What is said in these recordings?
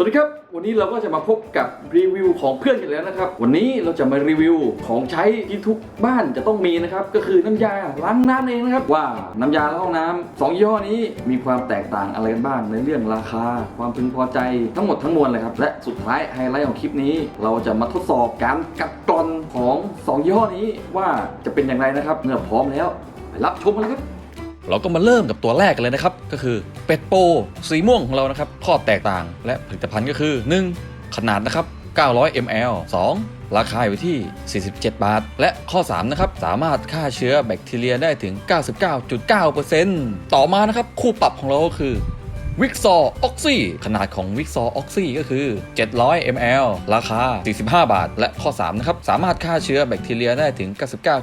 สวัสดีครับ วันนี้เราก็จะมาพบกับรีวิวของเพื่อนกันแล้วนะครับ วันนี้เราจะมารีวิวของใช้ที่ทุกบ้านจะต้องมีนะครับ ก็คือน้ำยาล้างน้ำเองนะครับ ว่าน้ำยาล้างห้องน้ำสองยี่ห้อนี้มีความแตกต่างอะไรกันบ้างในเรื่องราคา ความพึงพอใจทั้งหมดทั้งมวลเลยครับ และสุดท้ายไฮไลท์ของคลิปนี้ เราจะมาทดสอบการกัดกร่อนของสองยี่ห้อนี้ว่าจะเป็นอย่างไรนะครับเมื่อพร้อมแล้วไปรับชมกันเลยครับ เราก็มาเริ่มกับตัวแรกกันเลยนะครับ ก็คือเป็ดโปสีม่วงของเรานะครับ ข้อแตกต่างและผลิตภัณฑ์ก็คือ 1. ขนาดนะครับ 900 ml 2. ราคาอยู่ที่ 47 บาท และข้อ 3 นะครับ สามารถฆ่าเชื้อแบคทีเรียได้ถึง 99.9%ต่อมานะครับ คู่ปรับของเราก็คือ วิกซอออกซี่ขนาดของวิกซอออกซี่ก็คือ 700 ml ราคา 45 บาท และข้อ 3 นะครับ สามารถฆ่าเชื้อแบคทีเรียได้ถึง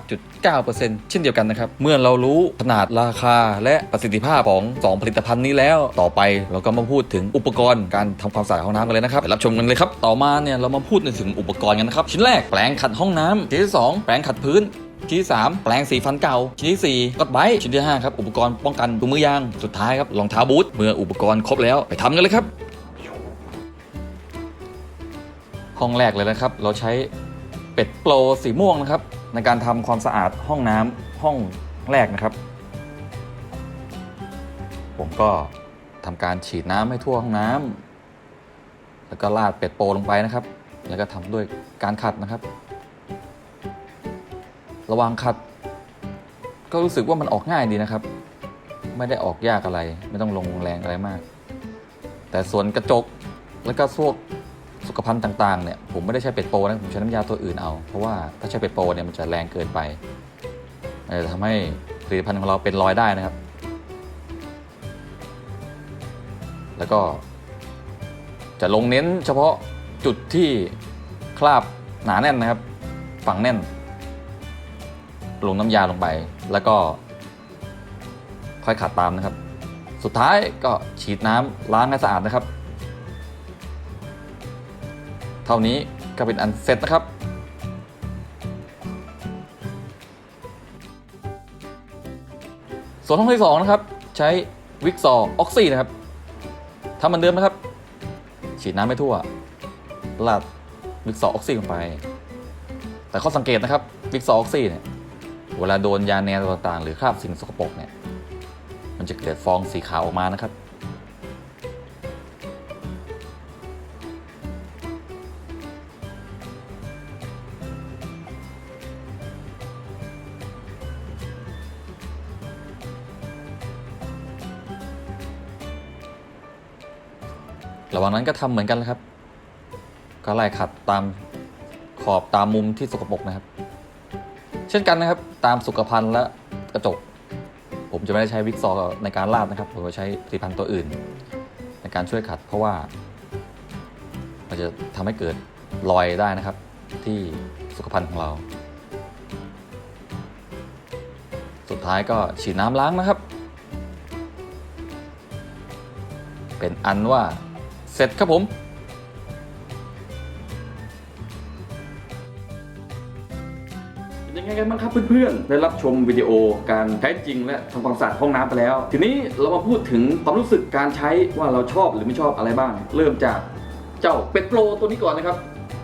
99.9%เช่นเดียวกันนะครับ เมื่อเรารู้ขนาดราคาและประสิทธิภาพของ 2 ผลิตภัณฑ์นี้แล้ว ต่อไปเราก็มาพูดถึงอุปกรณ์การทำความสะอาดห้องน้ำกันเลยนะครับไปรับชมกันเลยครับ ต่อมาเนี่ยเรามาพูดถึงอุปกรณ์กันนะครับ ชิ้นแรกแปรงขัดห้องน้ำชิ้นที่สองแปรงขัดพื้น ชิ้นที่ 3 แปรงสีฟันเก่า ชิ้นที่ 4ก็ไบชิ้นที่ 5 ครับ อุปกรณ์ป้องกันถุงมือยาง สุดท้ายครับรองเท้าบูทเมื่ออุปกรณ์ครบแล้วไปทำกันเลยครับ ห้องแรกเลยนะครับ เราใช้เป็ดโปรสีม่วงนะครับ ในการทำความสะอาดห้องน้ำห้องแรกนะครับ ผมก็ทำการฉีดน้ำให้ทั่วห้องน้ำแล้วก็ราดเป็ดโปรลงไปนะครับ แล้วก็ทำด้วยการขัดนะครับ ระวังขัด ก็รู้สึกว่ามันออกง่ายดีนะครับ ไม่ได้ออกยากอะไร ไม่ต้องลงแรงอะไรมาก แต่ส่วนกระจกแล้วก็พวกสุขภัณฑ์ต่างๆเนี่ยผมไม่ได้ใช้เป็ดโปรนะผมใช้น้ำยาตัวอื่นเอา เพราะว่าถ้าใช้เป็ดโปรเนี่ยมันจะแรงเกินไปอาจจะทำให้ผลิตภัณฑ์ของเราเป็นรอยได้นะครับ แล้วก็จะลงเน้นเฉพาะจุดที่คราบหนาแน่นนะครับ ฝังแน่น ลงน้ำยาลงไป แล้วก็ ค่อยขัดตามนะครับ สุดท้ายก็ฉีดน้ำล้างให้สะอาดนะครับ เท่านี้ก็เป็นอันเสร็จนะครับส่วนห้องที่สองนะครับใช้วิกซอออกซี่นะครับทำเหมือนเดิมนะครับ ฉีดน้ำไปทั่วลาดวิกซอออกซี่ลงไป แต่ข้อสังเกตนะครับวิกซอออกซี่เนี่ย เวลาโดนยาแนวต่างๆ หรือคราบสิ่งสกปรกเนี่ย มันจะเกิดฟองสีขาวออกมานะครับ ระหว่างนั้นก็ทำเหมือนกันเลยครับ ก็ไล่ขัดตามขอบตามมุมที่สกปรกนะครับ เช่นกันนะครับ ตามสุขภัณฑ์และกระจก ผมจะไม่ได้ใช้วิกซอในการลาดนะครับ ผมจะใช้ผลิตภัณฑ์ตัวอื่น ในการช่วยขัด เพราะว่า มันจะทำให้เกิดรอยได้นะครับ ที่สุขภัณฑ์ของเรา สุดท้ายก็ฉีดน้ำล้างนะครับ เป็นอันว่าเสร็จครับผม กันบ้างครับเพื่อนๆ ได้รับชมวิดีโอการใช้จริงและทำความสะอาดห้องน้ำไปแล้ว ทีนี้เรามาพูดถึงความรู้สึกการใช้ว่าเราชอบหรือไม่ชอบอะไรบ้าง เริ่มจากเจ้าเป็ดโปรตัวนี้ก่อนนะครับ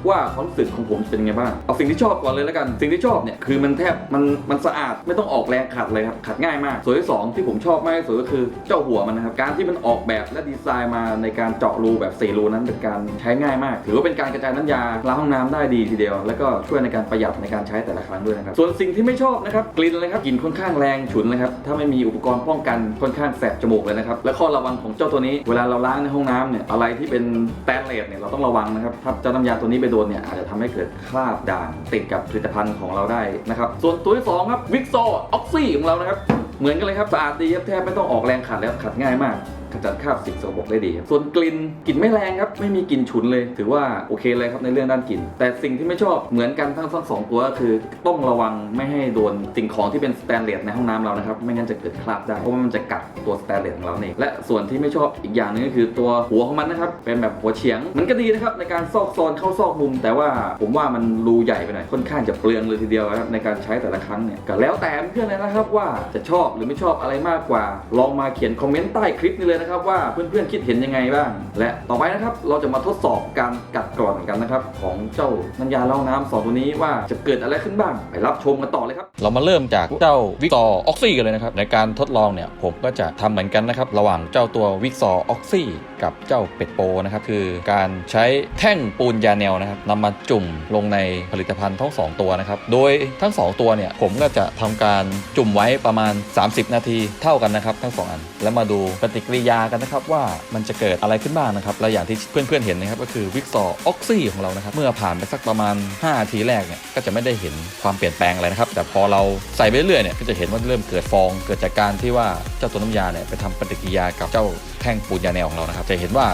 ว่าความรู้สึกของผมเป็นยังไงบ้างเอาสิ่งที่ชอบก่อนเลยแล้วกัน สิ่งที่ชอบเนี่ยคือมันแทบมันมันสะอาดไม่ต้องออกแรงขัดเลยครับขัดง่ายมาก ส่วนที่สองที่ผมชอบมากที่สุดก็คือเจ้าหัวมันนะครับการที่มันออกแบบและดีไซน์มาในการเจาะรูแบบ4รูนั้นเป็นการใช้ง่ายมาก ถือว่าเป็นการกระจายน้ำยาล้างห้องน้ำได้ดีทีเดียว แล้วก็ช่วยในการประหยัดในการใช้แต่ละครั้งด้วยนะครับส่วนสิ่งที่ไม่ชอบนะครับกลิ่นเลยครับกลิ่นค่อนข้างแรงฉุนเลยครับถ้าไม่มีอุปกรณ์ป้องกันค่อนข้างแสบจมูกเลยนะครับและข้อระวังของเจ้าตัวนี้ เวลาเราล้างในห้องน้ำเนี่ยอะไรที่เป็นแตนเลสเนี่ยเราต้องระวังนะครับถ้าเจ้าน้ำยาตัวนี้ไปโดนเนี่ยอาจจะทำให้เกิดคราบด่างติดกับผลิตภัณฑ์ของเราได้นะครับ ส่วนตัวที่สองครับวิกโซออกซี่ของเรานะครับ เหมือนกันเลยครับสะอาดดีครับแทบไม่ต้องออกแรงขัดแล้วขัดง่ายมาก ขจัดคราบสิ่งสกปรกได้ดีครับส่วนกลิ่นกลิ่นไม่แรงครับ ไม่มีกลิ่นฉุนเลย ถือว่าโอเคเลยครับในเรื่องด้านกลิ่น แต่สิ่งที่ไม่ชอบเหมือนกันทั้งทั้งสองตัวก็คือต้องระวังไม่ให้โดนสิ่งของที่เป็นสแตนเลสในห้องน้ำเรานะครับ ไม่งั้นจะเกิดคราบได้เพราะว่ามันจะกัดตัวสแตนเลสของเราเองและส่วนที่ไม่ชอบอีกอย่างหนึงก็คือตัวหัวของมันนะครับเป็นแบบหัวเฉียง มันก็ดีนะครับในการซอกซอนเข้าซอกมุม แต่ว่าผมว่ามันรูใหญ่ไปหน่อยค่อนข้างจะเปลืองเลยทีเดียวนะครับในการใช้แต่ละครั้งเนี่ยก็แล้วแต่เพื่อนเลยนะครับว่าจะชอบหรือไม่ชอบอะไรมากกว่า ลองมาเขียนคอมเมนต์ใต้คลิปนี้เลยนะครับว่าเพื่อนๆคิดเห็นยังไงบ้าง และต่อไปนะครับเราจะมาทดสอบการกัดกร่อนกันนะครับของเจ้าน้ำยาล้างน้ำสองตัวนี้ว่าจะเกิดอะไรขึ้นบ้างไปรับชมกันต่อเลยครับเรามาเริ่มจากเจ้าวิกซอออกซี่กันเลยนะครับในการทดลองเนี่ยผมก็จะทำเหมือนกันนะครับระหว่างเจ้าตัววิกซอออกซี่กับเจ้าเป็ดโปนะครับคือการใช้แท่งปูนยาแนวนะครับนำมาจุ่มลงในผลิตภัณฑ์ทั้งสองตัวนะครับโดยทั้งสองตัวเนี่ยผมก็จะทำการจุ่มไว้ประมาณ 30 นาทีเท่ากันนะครับทั้งสองอัน แล้วมาดูปฏิกิริยากันนะครับว่ามันจะเกิดอะไรขึ้นบ้างนะครับและอย่างที่เพื่อนๆเห็นนะครับก็คือวิกซอออกซี่ของเรานะครับเมื่อผ่านไปสักประมาณ5นาทีแรกเนี่ยก็จะไม่ได้เห็นความเปลี่ยนแปลงอะไรนะครับ แต่พอเราใส่ไปเรื่อยๆเนี่ยก็จะเห็นว่าเริ่มเกิดฟอง เกิดจากการที่ว่าเจ้าตัวน้ำยาเนี่ยไปทำปฏิกิริยากับเจ้าแท่งปูนยาแนวของเรานะครับ จะเห็นว่า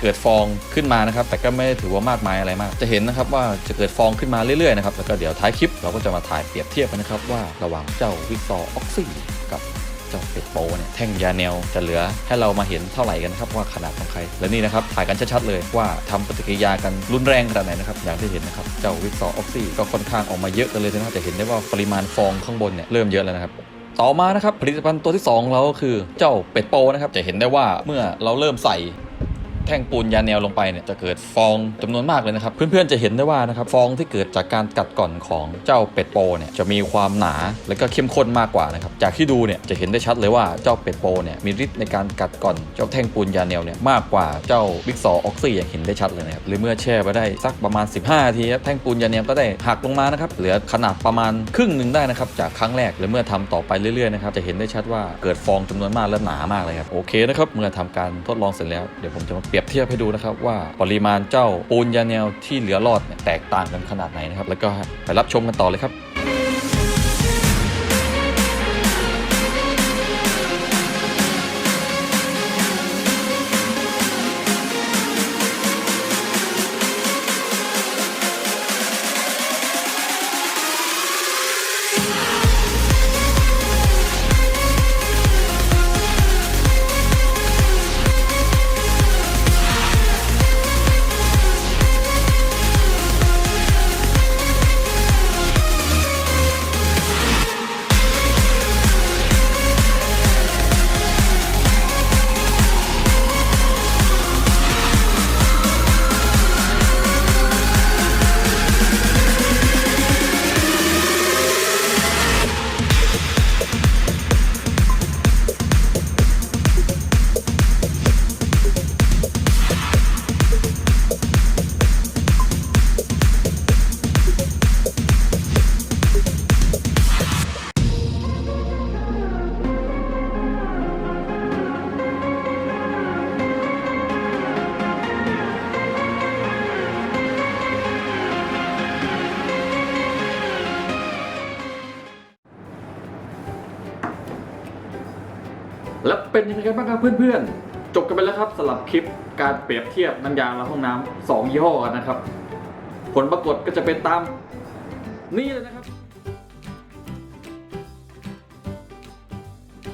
เกิดฟองขึ้นมานะครับ แต่ก็ไม่ได้ถือว่ามากมายอะไรมาก จะเห็นนะครับว่าจะเกิดฟองขึ้นมาเรื่อยๆนะครับแล้วก็เดี๋ยวท้ายคลิปเราก็จะมาถ่ายเปรียบเทียบกันนะครับว่าระหว่างเจ้าวิกซอออกซี่กับ เจ้าเป็ดโปเนี่ยแท่งยาแนวจะเหลือให้เรามาเห็นเท่าไหร่กันครับว่าขนาดของใคร และนี่นะครับถ่ายกันชัดๆเลยว่าทำปฏิกิริยากันรุนแรงขนาดไหนนะครับอย่างที่เห็นนะครับเจ้าวิกซอออกซี่ก็ค่อนข้างออกมาเยอะกันเลยนะครับจะเห็นได้ว่าปริมาณฟองข้างบนเนี่ยเริ่มเยอะแล้วนะครับต่อมานะครับผลิตภัณฑ์ตัวที่สองเราก็คือเจ้าเป็ดโปนะครับจะเห็นได้ว่าเมื่อเราเริ่มใส่ แท่งปูนยาแนวลงไปเนี่ยจะเกิดฟองจำนวนมากเลยนะครับ เพื่อนๆจะเห็นได้ว่านะครับฟองที่เกิดจากการกัดก่อนของเจ้าเป็ดโปเนี่ยจะมีความหนาและก็เข้มข้นมากกว่านะครับจากที่ดูเนี่ยจะเห็นได้ชัดเลยว่าเจ้าเป็ดโปเนี่ยมีฤทธิ์ในการกัดก่อนเจ้าแท่งปูนยาแนวเนี่ยมากกว่าเจ้าบิ๊กซอออกซี่อย่างเห็นได้ชัดเลยนะครับหรือเมื่อแช่ไปได้สักประมาณ 15นาทีแท่งปูนยาแนวก็ได้หักลงมานะครับเหลือขนาดประมาณครึ่งหนึ่งได้นะครับจากครั้งแรกหรือเมื่อทำต่อไปเรื่อยๆนะครับจะเห็นได้ชัดว่าเกิดฟองจำนวนมากและหนามากเลยครับโอเคนะครับเมื่อทำการทดลองเสร็จแล้วเดี๋ยวผมจะมาเปรียบเทียบให้ดูนะครับว่าปริมาณเจ้าปูนยาแนวที่เหลือรอดเนี่ยแตกต่างกันขนาดไหนนะครับ แล้วก็ไปรับชมกันต่อเลยครับ แล้วเป็นยังไงกันบ้างครับเพื่อนๆ จบกันไปแล้วครับสำหรับคลิปการเปรียบเทียบน้ำยาและห้องน้ำสองยี่ห้อกันนะครับ ผลปรากฏก็จะเป็นตามนี่เลยนะครับ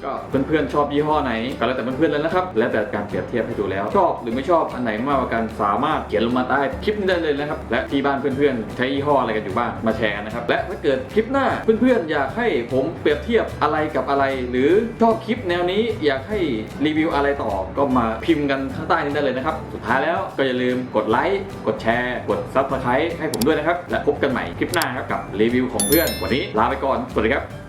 ก็เพื่อนๆชอบยี่ห้อไหนก็แล้วแต่เพื่อนๆเลยนะครับ แล้วแต่การเปรียบเทียบให้ดูแล้ว ชอบหรือไม่ชอบอันไหนมากกว่ากันสามารถเขียนลงมาใต้คลิปนี้ได้เลยนะครับ และที่บ้านเพื่อนๆ ใช้ยี่ห้ออะไรกันอยู่บ้างมาแชร์กันนะครับ และถ้าเกิดคลิปหน้าเพื่อนๆ อยากให้ผมเปรียบเทียบอะไรกับอะไร หรือชอบคลิปแนวนี้อยากให้รีวิวอะไรต่อก็มาพิมพ์กันข้างใต้นี้ได้เลยนะครับสุดท้ายแล้วก็อย่าลืมกดไลค์กดแชร์กดซับสไครต์ให้ผมด้วยนะครับและพบกันใหม่คลิปหน้าครับกับรีวิวของเพื่อนวันนี้ลาไปก่อนสวัสดีครับ